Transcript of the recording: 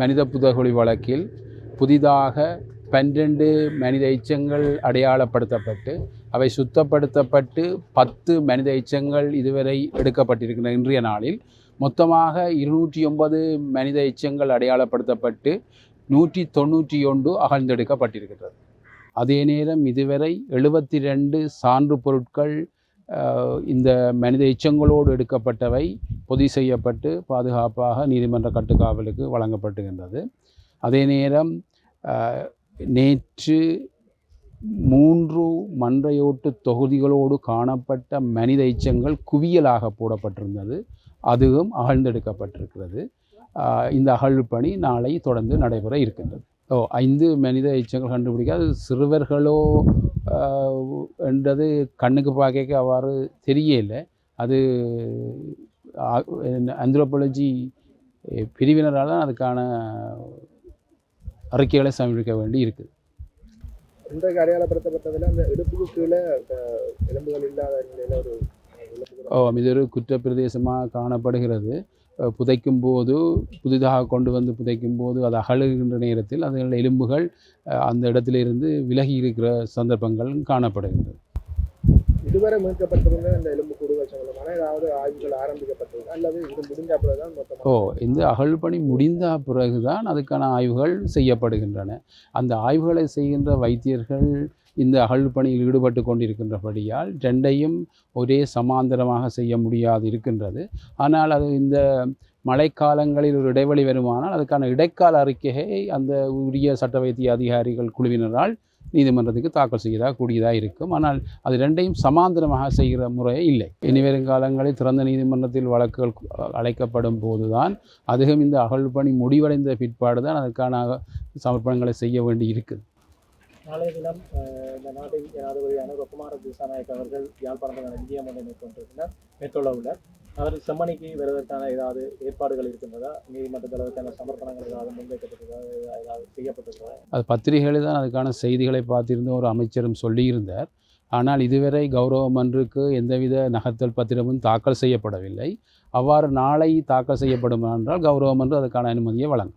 மனித புதகுழி வழக்கில் புதிதாக பன்னிரண்டு மனித எச்சங்கள் அடையாளப்படுத்தப்பட்டு அவை சுத்தப்படுத்தப்பட்டு பத்து மனித எச்சங்கள் இதுவரை எடுக்கப்பட்டிருக்கின்ற இன்றைய நாளில் மொத்தமாக இருநூற்றி ஒன்பது மனித எச்சங்கள் அடையாளப்படுத்தப்பட்டு நூற்றி தொண்ணூற்றி ஒன்று அகழ்ந்தெடுக்கப்பட்டிருக்கின்றது. அதே நேரம் இதுவரை எழுபத்தி ரெண்டு சான்று பொருட்கள் இந்த மனித எச்சங்களோடு எடுக்கப்பட்டவை பொதி செய்யப்பட்டு பாதுகாப்பாக நீதிமன்ற கட்டுக்காவலுக்கு வழங்கப்பட்டுகின்றது. அதே நேரம் நேற்று மூன்று மன்றையோட்டு தொகுதிகளோடு காணப்பட்ட மனித எச்சங்கள் குவியலாக போடப்பட்டிருந்தது. அதுவும் அகழ்ந்தெடுக்கப்பட்டிருக்கிறது. இந்த அகழ்வு பணி நாளை தொடர்ந்து நடைபெற இருக்கின்றது. ஓ ஐந்து மனித எச்சங்கள் கண்டுபிடிக்க அது சிறுவர்களோ என்றது கண்ணுக்கு பார்க்க அவ்வாறு தெரியல அது ஆந்த்ரோபாலஜி பிரிவினரால் தான் அதுக்கான அறிக்கைகளை சமர்ப்பிக்க வேண்டி இருக்குது. இன்றைக்கு அடையாளப்படுத்தப்பட்டதில் அந்த இடுப்புக்கு கீழே எலும்புகள் இல்லாத நிலையில ஒரு ஓ இது ஒரு குற்றப்பிரதேசமாக காணப்படுகிறது. புதைக்கும் போது புதிதாக கொண்டு வந்து புதைக்கும் போது அது அகழுகின்ற நேரத்தில் அதன் எலும்புகள் அந்த இடத்திலிருந்து விலகி இருக்கிற சந்தர்ப்பங்கள் காணப்படுகின்றது. இதுவரை மீட்கப்பட்டிருந்த இந்த எலும்பு கூடுகள் சம்பந்தமான ஏதாவது ஆய்வுகள் ஆரம்பிக்கப்பட்டிருக்கு அல்லது இது முடிஞ்ச பிறகுதான் ஓ இந்த அகழ் பணி முடிந்த பிறகுதான் அதுக்கான ஆய்வுகள் செய்யப்படுகின்றன. அந்த ஆய்வுகளை செய்கின்ற வைத்தியர்கள் இந்த அகழ் பணியில் ஈடுபட்டு கொண்டிருக்கின்றபடியால் ரெண்டையும் ஒரே சமாந்தரமாக செய்ய முடியாது இருக்கின்றது. ஆனால் அது இந்த மழைக்காலங்களில் ஒரு இடைவெளி வருமானால் அதுக்கான இடைக்கால அறிக்கையை அந்த உரிய சட்ட வைத்திய அதிகாரிகள் குழுவினரால் நீதிமன்றத்துக்கு தாக்கல் செய்யதாக கூடியதாக இருக்கும். ஆனால் அது ரெண்டையும் சமாந்தரமாக செய்கிற முறையே இல்லை. இனி வரும் காலங்களில் திறந்த நீதிமன்றத்தில் வழக்குகள் அழைக்கப்படும் போதுதான் அதுவும் இந்த அகழ் பணி முடிவடைந்த பிற்பாடு தான் அதற்கான சமர்ப்பணங்களை செய்ய வேண்டி இருக்குது நாளைய தினம் இந்த நாட்டின் ஜனாதிபதியான குமார திசாநாயக் அவர்கள் யாழ்ப்பாணத்துக்கான இந்திய மண்டலம் மேற்கொண்டிருக்கிறார் மேற்கொள்ள உள்ளார் அவர் செம்மணிக்கு வருவதற்கான ஏதாவது ஏற்பாடுகள் இருக்கின்றதா? நீதிமன்றத்தில் அதற்கான சமர்ப்பணங்கள் ஏதாவது முன்வைக்கப்பட்டிருக்கிறதா? ஏதாவது செய்யப்பட்டிருக்கிறதா? அது பத்திரிகைகளில் தான் அதுக்கான செய்திகளை பார்த்திருந்த ஒரு அமைச்சரும் சொல்லியிருந்தார். ஆனால் இதுவரை கௌரவ மன்றுக்கு எந்தவித நகர்த்தல் பத்திரமும் தாக்கல் செய்யப்படவில்லை. அவ்வாறு நாளை தாக்கல் செய்யப்படும் என்றால் கௌரவ மன்று அதுக்கான அனுமதியை வழங்கும்.